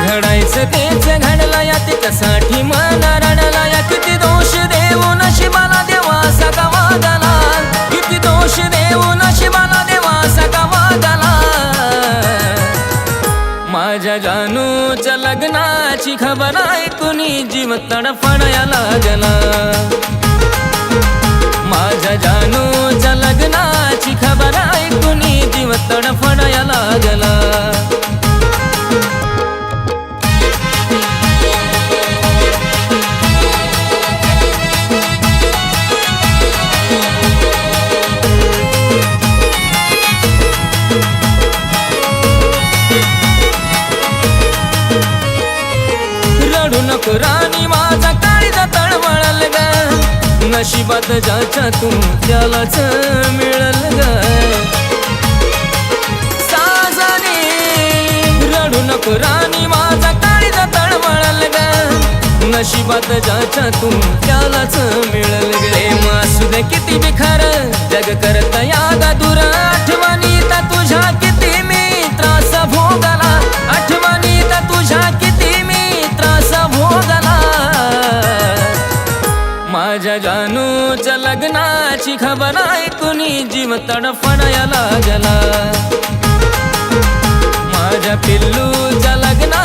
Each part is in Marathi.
घडायचं तेच घडलं या तिच्यासाठी मला रडला या किती दोष देऊ नशिबाला. लग्नाची खबर ऐकूनी जीव तडफडाया लागला माझ्या जानूच्या लग्ना नशिबात ज्याच्या तू त्यालाच मिळल ग. साजाने रडू नको राणी माझा काळीचा तळमळल ग. नशिबात ज्याच्या तू त्यालाच मिळल गे. मासू दे किती बिखार जग करता यादा दुरा. लग्नाची खबर ऐकूनी जीव तडफडाया लागला माझ्या पिल्लूच्या लग्ना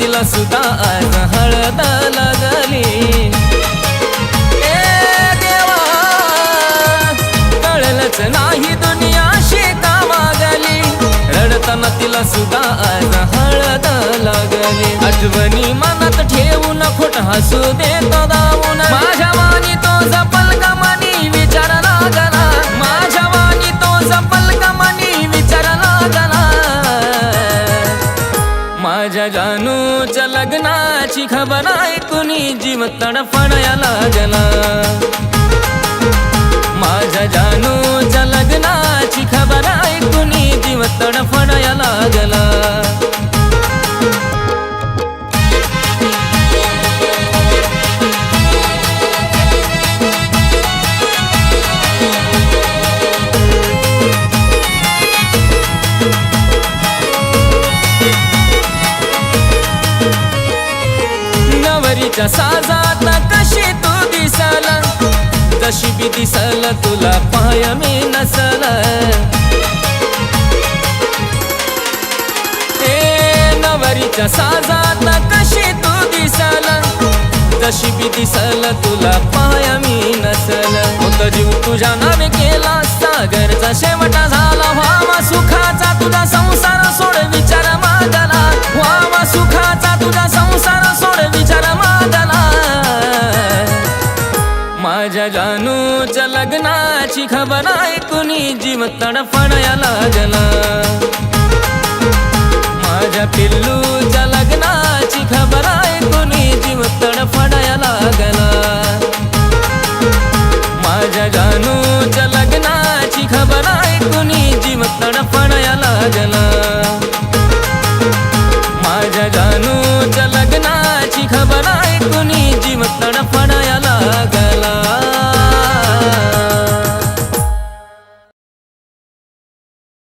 तिला सुद्धा आज हळद लागली. ए देवा कळलंच नाही दुनिया शेका मागली? रडताना तिला सुद्धा आज हळद लागली. आठवणी मनात ठेवून खोट हसू देतो. लग्नाची खबर ऐकूनी जीव तडफडाया लागला माझा जानूच्या तुझ्या साजात कशी तू दिसला? जशी बी दिसल तुला पाय मी नसल. ए नवरीच्या साजात कशी तू दिसल? जशी बी दिसल तुला पाय मी नसल. होत जीव तुझ्या नावे केला सागरचा शेवटा. खबर ऐकूनी जीव तडफडाया लागला माझ्या पिल्लूच्या लग्नाची खबर ऐकूनी जीव तडफडाया लागला माझ्या जानूच्या लग्नाची खबर ऐकूनी जीव तडफडाया लागला माझ्या जानूच्या लग्नाची खबर ऐकूनी जीव तडफ